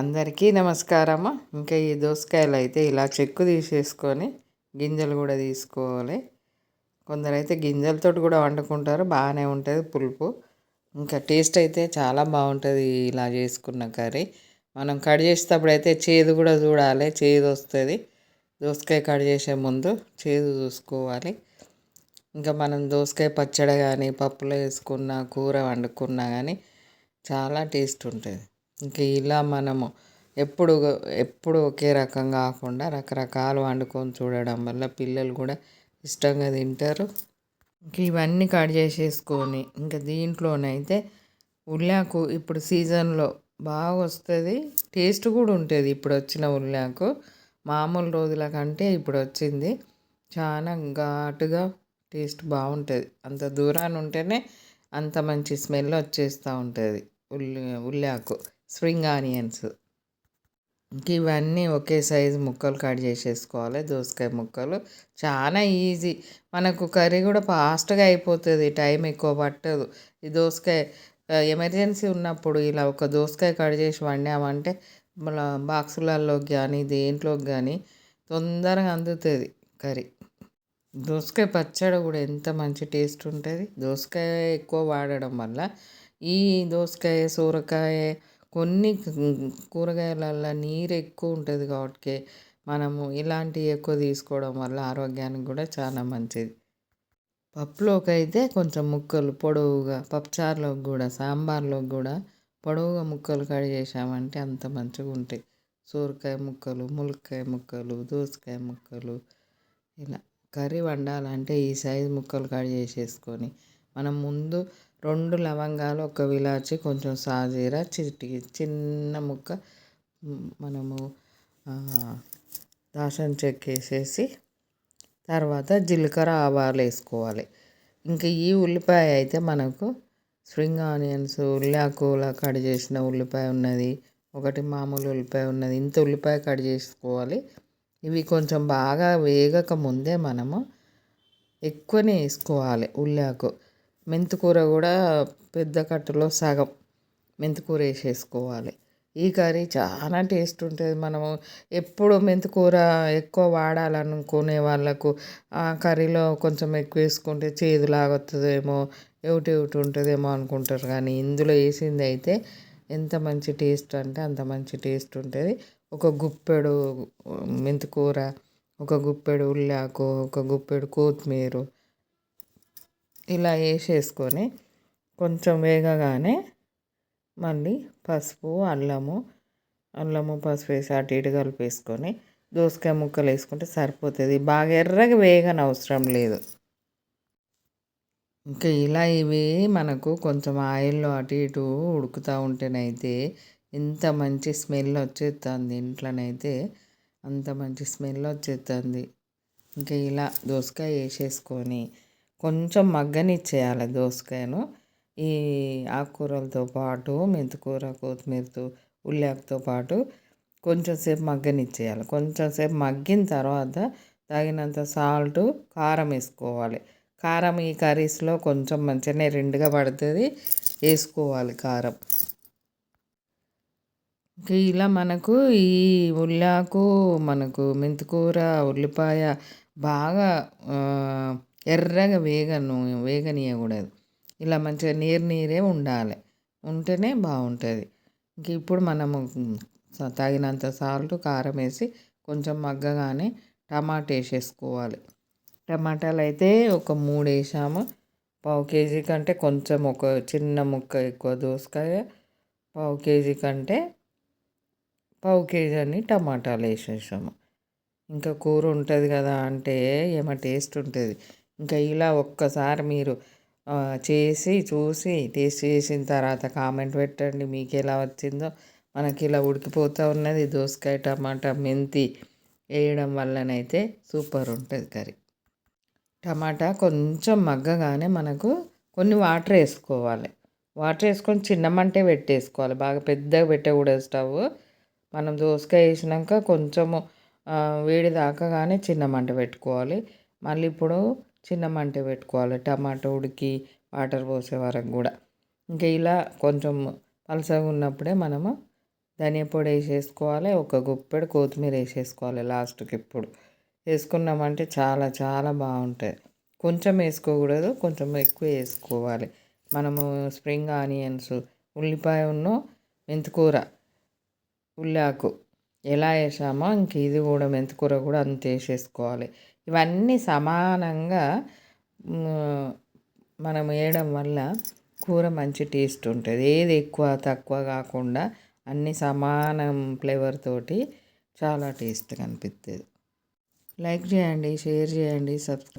అందరికీ నమస్కారము. ఇంకా ఈ దోసకాయలు అయితే ఇలా చెక్కు తీసేసుకొని గింజలు కూడా తీసుకోవాలి. కొందరైతే గింజలతో కూడా వండుకుంటారు. బాగానే ఉంటుంది పులుపు. ఇంకా టేస్ట్ అయితే చాలా బాగుంటుంది ఇలా చేసుకున్న కర్రీ. మనం కట్ చేసేటప్పుడు అయితే చేదు కూడా చూడాలి. చేదు వస్తుంది. దోసకాయ కట్ చేసే ముందు చేదు చూసుకోవాలి. ఇంకా మనం దోసకాయ పచ్చడి కానీ పప్పులో వేసుకున్న కూర వండుకున్నా కానీ చాలా టేస్ట్ ఉంటుంది. ఇంకా ఇలా మనము ఎప్పుడు ఎప్పుడు ఒకే రకం కాకుండా రకరకాలు వండుకొని చూడడం వల్ల పిల్లలు కూడా ఇష్టంగా తింటారు. ఇంక ఇవన్నీ కట్ చేసేసుకొని ఇంకా దీంట్లోనైతే ఉల్లాకు ఇప్పుడు సీజన్లో బాగా వస్తుంది. టేస్ట్ కూడా ఉంటుంది ఇప్పుడు వచ్చిన ఉల్లాకు మామూలు రోజుల కంటే ఇప్పుడు వచ్చింది. చాలా ఘాటుగా టేస్ట్ బాగుంటుంది. అంత దూరాన్ని ఉంటేనే అంత మంచి స్మెల్ వచ్చేస్తూ ఉంటుంది ఉల్లి ఉల్లాకు స్ప్రింగ్ ఆనియన్స్. ఇవన్నీ ఒకే సైజు ముక్కలు కట్ చేసేసుకోవాలి. దోసకాయ ముక్కలు. చాలా ఈజీ. మనకు కర్రీ కూడా ఫాస్ట్గా అయిపోతుంది. టైం ఎక్కువ పట్టదు. ఈ దోసకాయ ఎమర్జెన్సీ ఉన్నప్పుడు ఇలా ఒక దోసకాయ కట్ చేసి వండామంటే మన బాక్సులలోకి కానీ దేంట్లోకి కానీ తొందరగా అందుతుంది కర్రీ. దోసకాయ పచ్చడి కూడా ఎంత మంచి టేస్ట్ ఉంటుంది. దోసకాయ ఎక్కువ వాడడం వల్ల ఈ దోసకాయ సూరకాయ కొన్ని కూరగాయలల్లో నీరు ఎక్కువ ఉంటుంది కాబట్టి మనము ఇలాంటివి ఎక్కువ తీసుకోవడం వల్ల ఆరోగ్యానికి కూడా చాలా మంచిది. పప్పులోకి అయితే కొంచెం ముక్కలు పొడవుగా పప్పుచారులోకి కూడా సాంబార్లోకి కూడా పొడవుగా ముక్కలు కట్ చేసామంటే అంత మంచిగా ఉంటాయి. సూరకాయ ముక్కలు ములక్కాయ ముక్కలు దోసకాయ ముక్కలు ఇలా కర్రీ వండాలంటే ఈ సైజు ముక్కలు కట్ చేసేసుకొని మనం ముందు రెండు లవంగాలు ఒక విలాచి కొంచెం సాజీర చిటి చిన్న ముక్క మనము దాసం చెక్క వేసేసి తర్వాత జీలకర్ర ఆవాలు వేసుకోవాలి. ఇంకా ఈ ఉల్లిపాయ అయితే మనకు స్ప్రింగ్ ఆనియన్స్ ఉల్లాకూల కట్ చేసిన ఉల్లిపాయ ఉన్నది ఒకటి మామూలు ఉల్లిపాయ ఉన్నది ఇంత ఉల్లిపాయ కట్ చేసుకోవాలి. ఇవి కొంచెం బాగా వేగక ముందే మనము ఎక్కువనే వేసుకోవాలి ఉల్లాకు మెంతికూర కూడా పెద్ద కట్టలో సగం మెంతికూర వేసేసుకోవాలి. ఈ కర్రీ చాలా టేస్ట్ ఉంటుంది. మనము ఎప్పుడు మెంతికూర ఎక్కువ వాడాలనుకునే వాళ్ళకు ఆ కర్రీలో కొంచెం ఎక్కువ వేసుకుంటే చేదులాగా వస్తుందేమో ఏమిటి ఏమిటి ఉంటుందేమో అనుకుంటారు. కానీ ఇందులో వేసింది అయితే ఎంత మంచి టేస్ట్ అంటే అంత మంచి టేస్ట్ ఉంటుంది. ఒక గుప్పెడు మెంతికూర ఒక గుప్పెడు ఉల్లాకు ఒక గుప్పెడు కొత్తిమీర ఇలా వేసేసుకొని కొంచెం వేగగానే మళ్ళీ పసుపు అల్లము అల్లము పసుపు వేసి అటు ఇటు కలిపేసుకొని దోసకాయ ముక్కలు వేసుకుంటే సరిపోతుంది. బాగా ఎర్రగా వేగని అవసరం లేదు. ఇంకా ఇలా ఇవి మనకు కొంచెం ఆయిల్లో అటు ఇటు ఉడుకుతూ ఉంటేనైతే ఎంత మంచి స్మెల్ వచ్చేస్తుంది ఇంట్లోనైతే. అంత మంచి స్మెల్ వచ్చేస్తుంది ఇంకా ఇలా దోసకాయ వేసేసుకొని కొంచెం మగ్గనిచ్చేయాలి దోసకాయను. ఈ ఆకుకూరలతో పాటు మెంతికూర కొత్తిమీరతో ఉల్లాకుతో పాటు కొంచెంసేపు మగ్గనిచ్చేయాలి. కొంచెం సేపు మగ్గిన తర్వాత తగినంత సాల్ట్ కారం వేసుకోవాలి. కారం ఈ కర్రీస్లో కొంచెం మంచిగానే రెండుగా పడుతుంది. వేసుకోవాలి కారం. ఇలా మనకు ఈ ఉల్లాకు మనకు మెంతికూర ఉల్లిపాయ బాగా ఎర్రగా వేగను వేగనీయకూడదు. ఇలా మంచిగా నీరు నీరే ఉండాలి. ఉంటేనే బాగుంటుంది. ఇంక ఇప్పుడు మనము తగినంత సాల్ట్ కారం వేసి కొంచెం మగ్గగానే టమాటా వేసేసుకోవాలి. టమాటాలు అయితే ఒక మూడు వేసాము. పావు కేజీ కంటే కొంచెం ఒక చిన్న ముక్క ఎక్కువ దోసకాయ పావు కేజీ కంటే పావు కేజీ అని టమాటాలు వేసేసాము. ఇంకా కూర ఉంటుంది కదా అంటే ఏమో టేస్ట్ ఉంటుంది. ఇంకా ఇలా ఒక్కసారి మీరు చేసి చూసి టేస్ట్ చేసిన తర్వాత కామెంట్ పెట్టండి. మీకు ఎలా వచ్చిందో. మనకి ఇలా ఉడికిపోతూ ఉన్నది. దోసకాయ టమాటా మెంతి వేయడం వల్లనైతే సూపర్ ఉంటుంది కర్రీ. టమాటా కొంచెం మగ్గగానే మనకు కొన్ని వాటర్ వేసుకోవాలి. వాటర్ వేసుకొని చిన్న మంటే పెట్టేసుకోవాలి. బాగా పెద్దగా పెట్టకూడదు స్టవ్. మనం దోసకాయ వేసినాక కొంచెము వేడి దాకగానే చిన్న మంట పెట్టుకోవాలి. మళ్ళీ ఇప్పుడు చిన్న మంట పెట్టుకోవాలి. టమాటో ఉడికి వాటర్ పోసే వరకు కూడా. ఇంకా ఇలా కొంచెం పలసగా ఉన్నప్పుడే మనము ధనియా పొడి వేసేసుకోవాలి. ఒక గుప్పెడు కొత్తిమీర వేసేసుకోవాలి లాస్ట్కి ఎప్పుడు వేసుకున్నామంటే చాలా చాలా బాగుంటుంది కొంచెం వేసుకోకూడదు కొంచెం ఎక్కువ వేసుకోవాలి. మనము స్ప్రింగ్ ఆనియన్స్ ఉల్లిపాయ ఉన్న మెంతికూర ఉల్లాకు ఎలా వేసామో ఇంక ఇది కూడా మెంతికూర కూడా అంత వేసేసుకోవాలి. ఇవన్నీ సమానంగా మనం వేయడం వల్ల కూర మంచి టేస్ట్ ఉంటుంది. ఏది ఎక్కువ తక్కువ కాకుండా అన్ని సమానం ఫ్లేవర్ తోటి చాలా టేస్ట్గా అనిపిస్తుంది లైక్ చేయండి షేర్ చేయండి సబ్స్క్రైబ్